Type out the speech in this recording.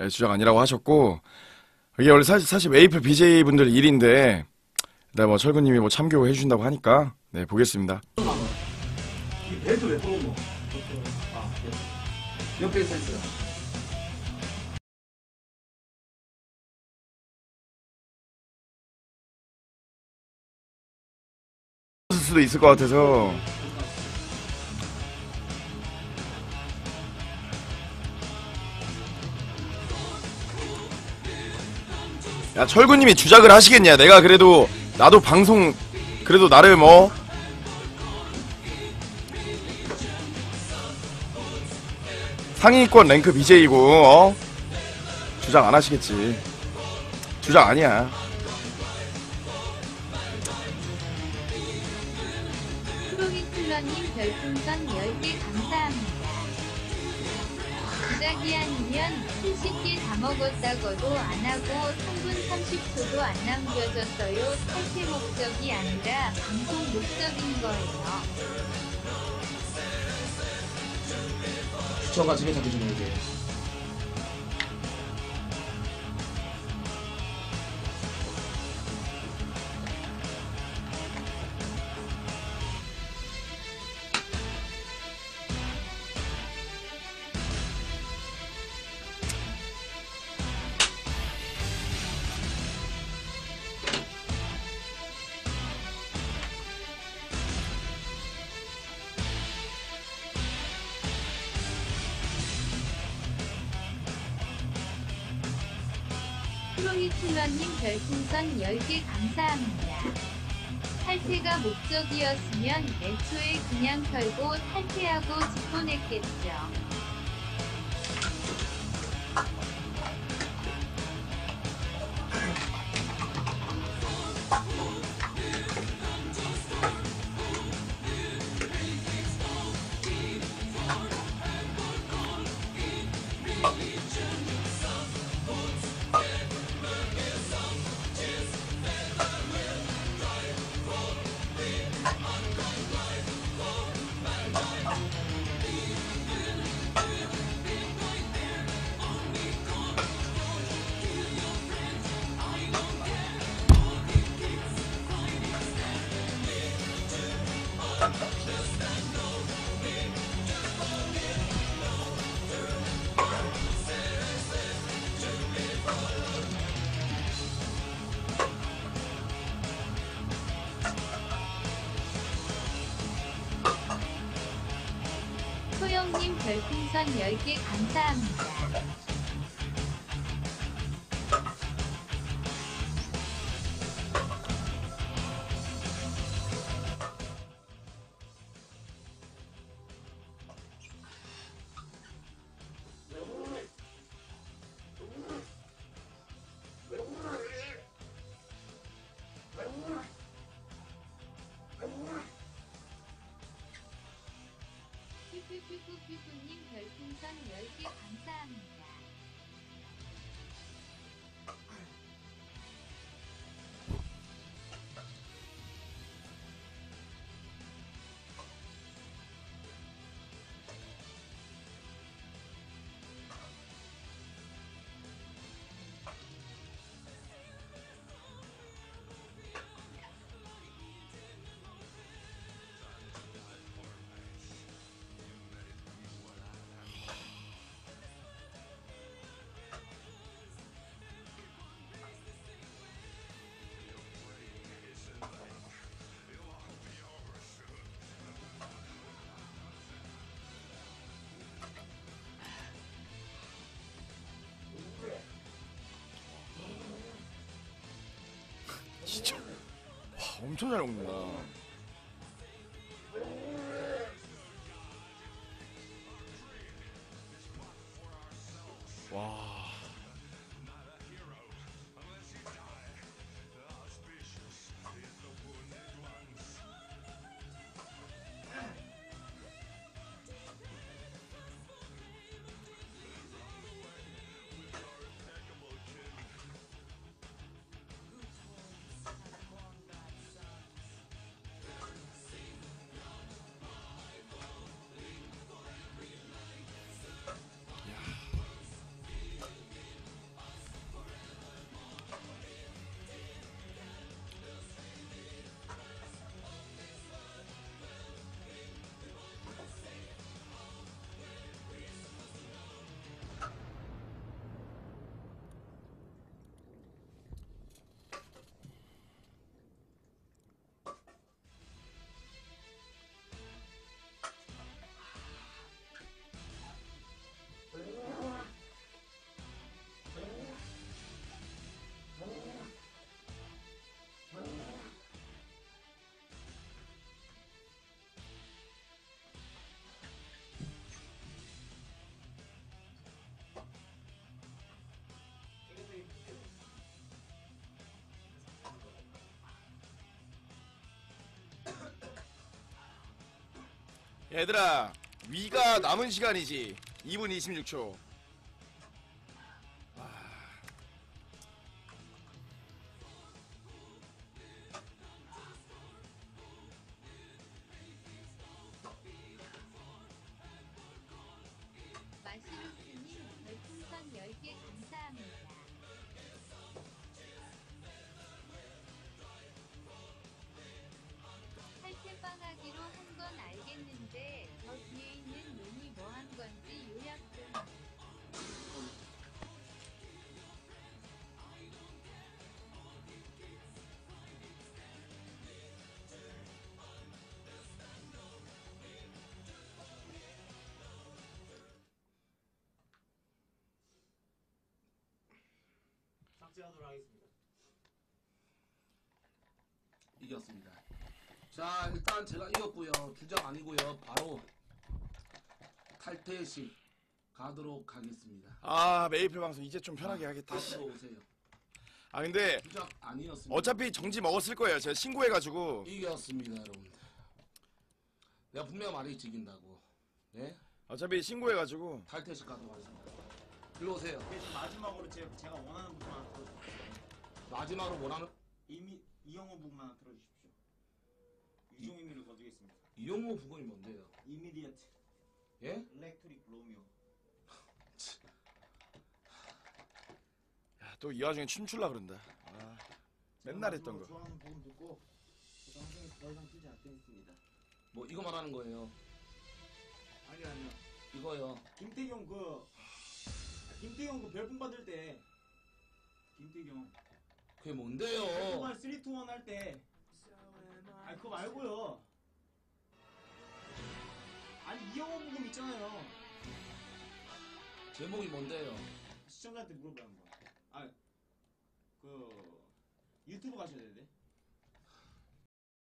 예, 주장 아니라고 하셨고 이게 원래 사실, 사실 메이플 BJ 분들 일인데 일단 뭐 철구님이 뭐 참교해 주신다고 하니까 네 보겠습니다. 옆에 서 있어요. 쓸 수도 있을 것 같아서 야 철구님이 주작을 하시겠냐 내가 그래도 나도 방송 그래도 나름 뭐 상위권 랭크 BJ고 어? 주작 안 하시겠지 주작 아니야 프로기 클러님 별풍선 10개 감사합니다. 주작이 아니면 70개 다 먹었다고도 안 하고 3분 30초도 안 남겨졌어요. 탈퇴 목적이 아니라 방송 목적인 거예요. 저가 지게 잡기 좀 이렇게. 프로히틀러님 별풍선 10개 감사합니다. 탈퇴가 목적이었으면 애초에 그냥 털고 탈퇴하고 집 보냈겠죠. 풍선 10개 감사합니다. 진짜 와 엄청 잘 먹는다. 얘들아 위가 남은 시간이지. 2분 26초 삭제하도록 하겠습니다. 이겼습니다. 자, 일단 제가 이겼고요. 주장 아니고요. 바로 탈퇴식 가도록 하겠습니다. 아 메이플 방송 이제 좀 편하게 하겠다 씨. 앞으로 오세요. 아 근데 주장 아니었습니다. 어차피 정지 먹었을 거예요 제가 신고해가지고 이겼습니다, 여러분들. 내가 분명 말했지 이긴다고. 네? 어차피 신고해가지고 탈퇴식 가도록 하겠습니다. 일로 오세요. 마지막으로 제, 제가 원하는 부분 하나 들어주십시오. 마지막으로 원하는 이미 이영호 부분 하나 들어주십시오. 유종의미를 거두겠습니다. 이용호 부분이 뭔데요? 이미디어트 예? 일렉트릭 로미오. 야, 또 이 와중에 춤출라 그런다 아, 맨날 했던 거 좋아하는 부분 듣고 그 방송에 더 이상 쓰지 않겠습니다. 뭐 이거 말하는 거예요. 아니 아니요. 이거요. 김태경 그 아, 김태경 그 별풍 받을 때 김태경 그게 뭔데요? 별풍 3, 2, 1할때 아니 그거 말고요. 아니 이영호 부분 있잖아요. 제목이 뭔데요? 시청자한테 물어보는 거. 아, 그 유튜브 가셔야 되는데.